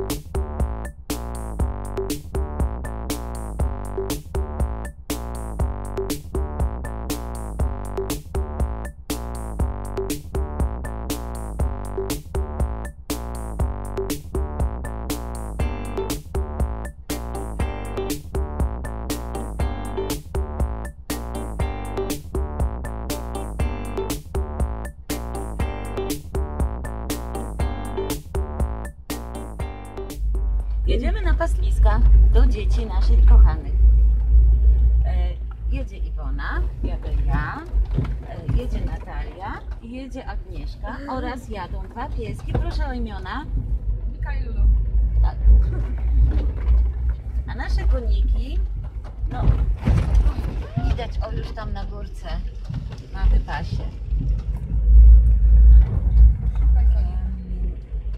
Jedziemy pastwiska do dzieci naszych kochanych. E, jedzie Iwona, jadę ja, e, jedzie Natalia, jedzie Agnieszka oraz jadą dwa pieski. Proszę o imiona. Mika i Lulu. Tak. A nasze koniki, no widać o już tam na górce na wypasie.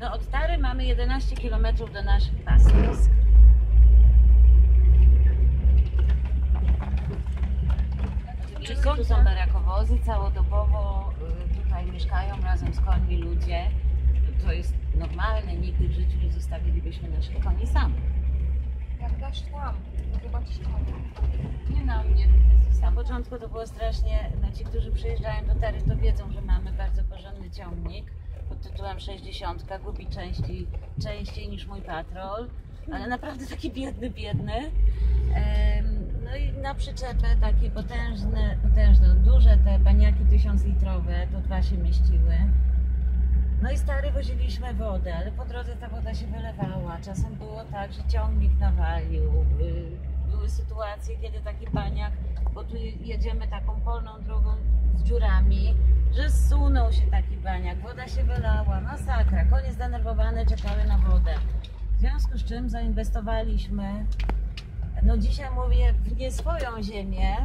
No od Tary mamy 11 km do naszych pastwisk. Oczywiście tu są barakowozy, całodobowo y, tutaj mieszkają razem z końmi ludzie. To jest normalne, nigdy w życiu nie zostawilibyśmy naszych koni samych. Jak dasz tam, to zobaczysz tam. Nie na mnie. Na początku to było strasznie, no ci, którzy przyjeżdżają do Tary, to wiedzą, że mamy bardzo porządny ciągnik pod tytułem 60, gubi częściej, częściej niż mój patrol, ale naprawdę taki biedny, biedny. No i na przyczepę takie potężne, potężne, duże te baniaki tysiąclitrowe, to dwa się mieściły. No i stary woziliśmy wodę, ale po drodze ta woda się wylewała. Czasem było tak, że ciągnik nawalił. Były sytuacje, kiedy taki baniak, bo tu jedziemy taką polną drogą z dziurami, że zsunął się taki baniak, woda się wylała, masakra. Konie zdenerwowane czekały na wodę. W związku z czym zainwestowaliśmy, no dzisiaj mówię, w nie swoją ziemię,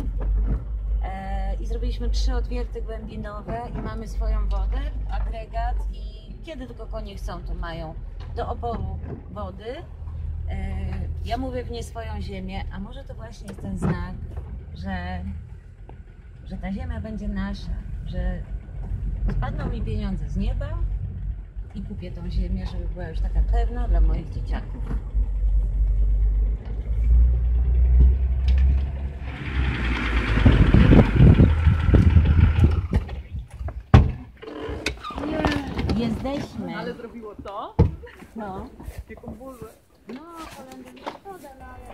E, i zrobiliśmy trzy odwierty głębinowe i mamy swoją wodę, agregat i kiedy tylko konie chcą, to mają do oporu wody. E, ja mówię w nie swoją ziemię, a może to właśnie jest ten znak, że, że ta ziemia będzie nasza, że spadną mi pieniądze z nieba i kupię tą ziemię, żeby była już taka pewna dla moich dzieciaków. Jesteśmy. Ale zrobiło to? No. Jaką burzę. No, Holendy nie szkoda, no ale...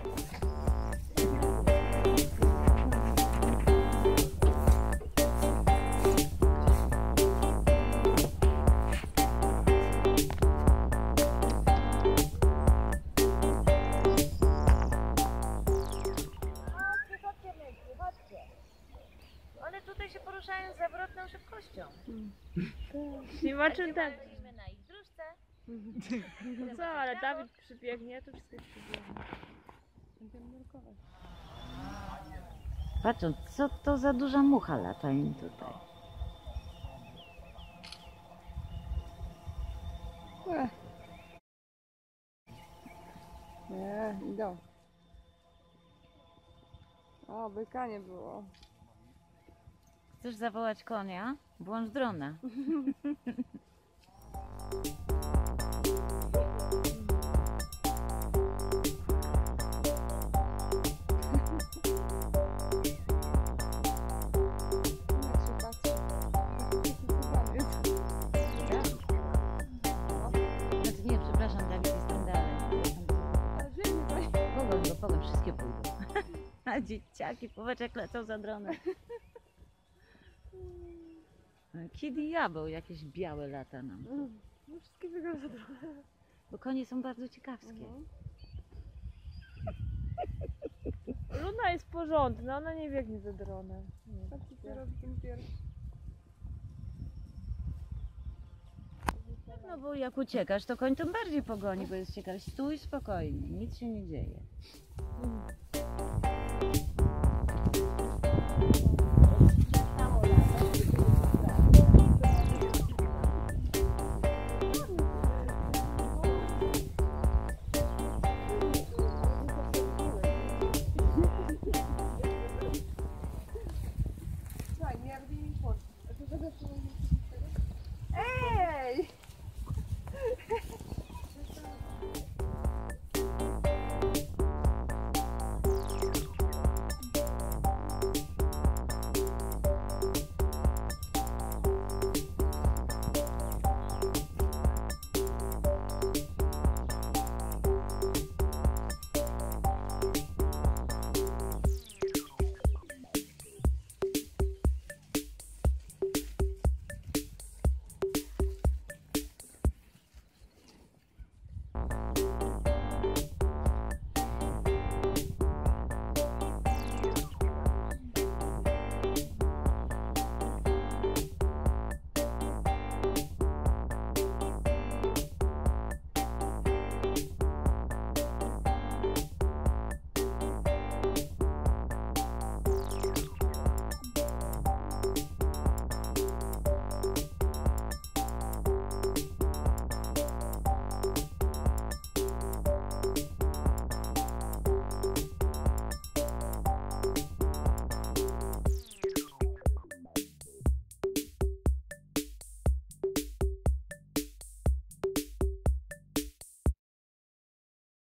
poruszają z zawrotną szybkością. Nie ma czym tak. byliśmy na ich dróżce. No co, ale Dawid przybiegnie, to wszystko przybiegnie. Będziemy nurkować. Patrzą, co to za duża mucha lata im tutaj. Nie, idą. O, byka nie było. Chcesz zawołać konia? Włącz drona. Znaczy dzieciaki, popatrz jak lecą za dronem. Kid i diabeł, jakieś białe lata nam. No wszystkie wygląda trochę. Bo konie są bardzo ciekawskie. Luna jest porządna, ona nie biegnie za dronem. Nie. Patrzcie, co robi ten pierwszy. No bo jak uciekasz, to koń tym bardziej pogoni, bo jest ciekawy. Stój spokojnie, nic się nie dzieje.